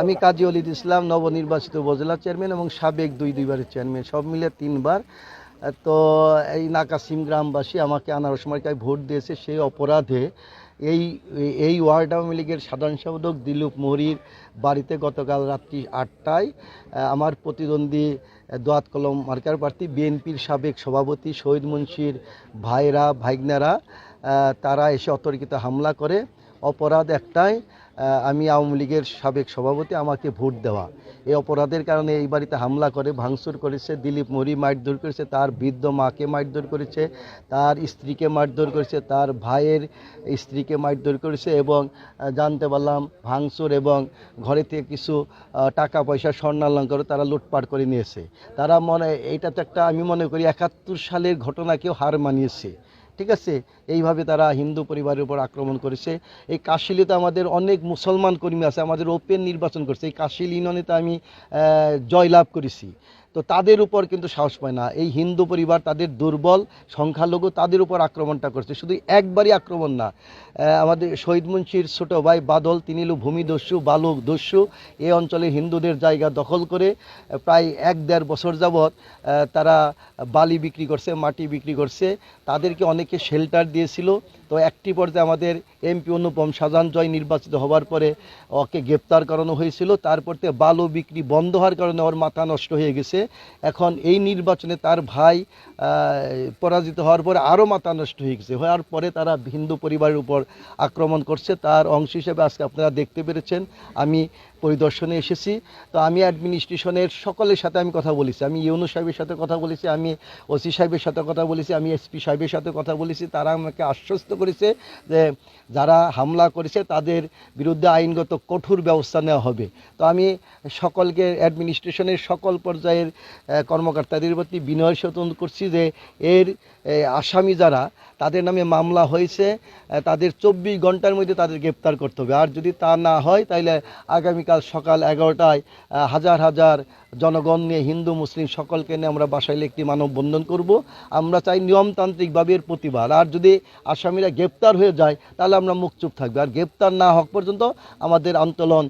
আমি কাজী অলিদ ইসলাম, নবনির্বাচিত উপজেলা চেয়ারম্যান এবং সাবেক দুই দুইবারের চেয়ারম্যান। সব মিলে তিনবার। তো এই নাকাসিম গ্রামবাসী আমাকে আনারস মার্কায় ভোট দিয়েছে। সেই অপরাধে এই এই ওয়ার্ড আওয়ামী লীগের সাধারণ সম্পাদক দিলুপ মোহরির বাড়িতে গতকাল রাত্রি আটটায়, আমার প্রতিদ্বন্দ্বী দোয়াত কলম মার্কার প্রার্থী, বিএনপির সাবেক সভাপতি শহীদ মুন্সির ভাইরা, ভাইগনারা তারা এসে অতর্কিত হামলা করে। অপরাধ একটাই আমি আওয়ামী লীগের সাবেক সভাপতি, আমাকে ভোট দেওয়া। এই অপরাধের কারণে এই বাড়িতে হামলা করে, ভাঙচুর করেছে, দিলীপ মরি মারধর করেছে, তার বৃদ্ধ মাকে মারধর করেছে, তার স্ত্রীকে মারধর করেছে, তার ভাইয়ের স্ত্রীকে মারধর করেছে এবং জানতে পারলাম ভাঙচুর এবং ঘরে থেকে কিছু টাকা পয়সা স্বর্ণালঙ্কার তারা লুটপাট করে নিয়েছে। তারা মনে এটা তো একটা, আমি মনে করি, একাত্তর সালের ঘটনাকেও হার মানিয়েছে। ঠিক আছে? এইভাবে তারা হিন্দু পরিবারের উপর আক্রমণ করেছে। এই কাশিলিতে আমাদের অনেক মুসলমান কর্মী আছে, আমাদের ওপেন নির্বাচন করছে। এই কাশিল ইউনিয়নেতে আমি জয়লাভ করেছি। তো তাদের উপর কিন্তু সাহস পায় না। এই হিন্দু পরিবার তাদের দুর্বল, সংখ্যালঘু তাদের উপর আক্রমণটা করছে। শুধু একবারই আক্রমণ না। আমাদের শহীদ মুন্সির ছোট ভাই বাদল, তিনি হলো ভূমিদস্যু, বালক দস্যু। এই অঞ্চলে হিন্দুদের জায়গা দখল করে প্রায় এক দেড় বছর যাবৎ তারা বালি বিক্রি করছে, মাটি বিক্রি করছে। তাদেরকে অনেকে শেল্টার দিয়েছিল। তো একটি পর্যায়ে আমাদের এমপি অনুপম শাহজাহান জয় নির্বাচিত হওয়ার পরে ওকে গ্রেপ্তার করানো হয়েছিল। তারপর থেকে বালু বিক্রি বন্ধ হওয়ার কারণে ওর মাথা নষ্ট হয়ে গেছে। এখন এই নির্বাচনে তার ভাই পরাজিত হওয়ার পরে আরও মাথা নষ্ট হয়ে গেছে। হওয়ার পরে তারা হিন্দু পরিবারের উপর আক্রমণ করছে। তার অংশ হিসেবে আজকে আপনারা দেখতে পেরেছেন। আমি পরিদর্শনে এসেছি। তো আমি অ্যাডমিনিস্ট্রেশনের সকলের সাথে আমি কথা বলেছি। আমি ইউনু সাহেবের সাথে কথা বলেছি, আমি ওসি সাহেবের সাথে কথা বলেছি, আমি এসপি সাহেবের সাথে কথা বলেছি। তারা আমাকে আশ্বস্ত করেছে যে যারা হামলা করেছে তাদের বিরুদ্ধে আইনগত কঠোর ব্যবস্থা নেওয়া হবে। তো আমি সকলকে অ্যাডমিনিস্ট্রেশনের সকল পর্যায়ের কর্মকর্তাদের প্রতি বিনয় সতন করছি যে এর আসামি যারা, তাদের নামে মামলা হয়েছে তাদের চব্বিশ ঘণ্টার মধ্যে তাদের গ্রেপ্তার করতে হবে। আর যদি তা না হয় তাহলে আগামীকাল সকাল এগারোটায় হাজার হাজার জনগণ নিয়ে হিন্দু, মুসলিম সকলকে নিয়ে আমরা বাসাইলে একটি মানববন্ধন করব। আমরা চাই নিয়মতান্ত্রিকভাবে এর প্রতিবাদ। আর যদি আসামিরা গ্রেপ্তার হয়ে যায়, তাহলে আমরা মুখ চুপ থাকবে। আর গ্রেপ্তার না হওয়া পর্যন্ত আমাদের আন্দোলন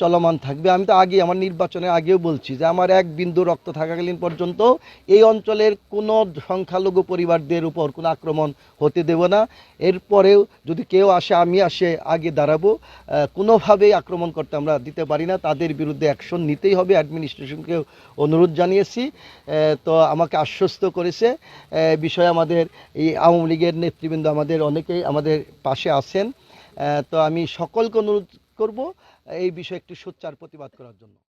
চলমান থাকবে। আমি তো আগে, আমার নির্বাচনে আগেও বলছি যে আমার এক বিন্দু রক্ত থাকাকালীন পর্যন্ত এই অঞ্চলের কোনো সংখ্যালঘু পরিবারদের উপর কোনো আক্রমণ হতে দেব না। এরপরেও যদি কেউ আসে, আমি আসে, আগে দাঁড়াবো কোনোভাবেই আক্রমণ করতে আমরা দিতে পারি না, তাদের বিরুদ্ধে অ্যাকশন নিতেই হবে অ্যাডমিনিস্ট্রেশনকে অনুরোধ জানিয়েছি। তো আমাকে আশ্বস্ত করেছে। বিষয়ে আমাদের এই আওয়ামী লীগের নেতৃবৃন্দ আমাদের অনেকেই আমাদের পাশে আছেন। তো আমি সকলকে অনুরোধ করব এই বিষয়ে একটু সোচ্চার প্রতিবাদ করার জন্য।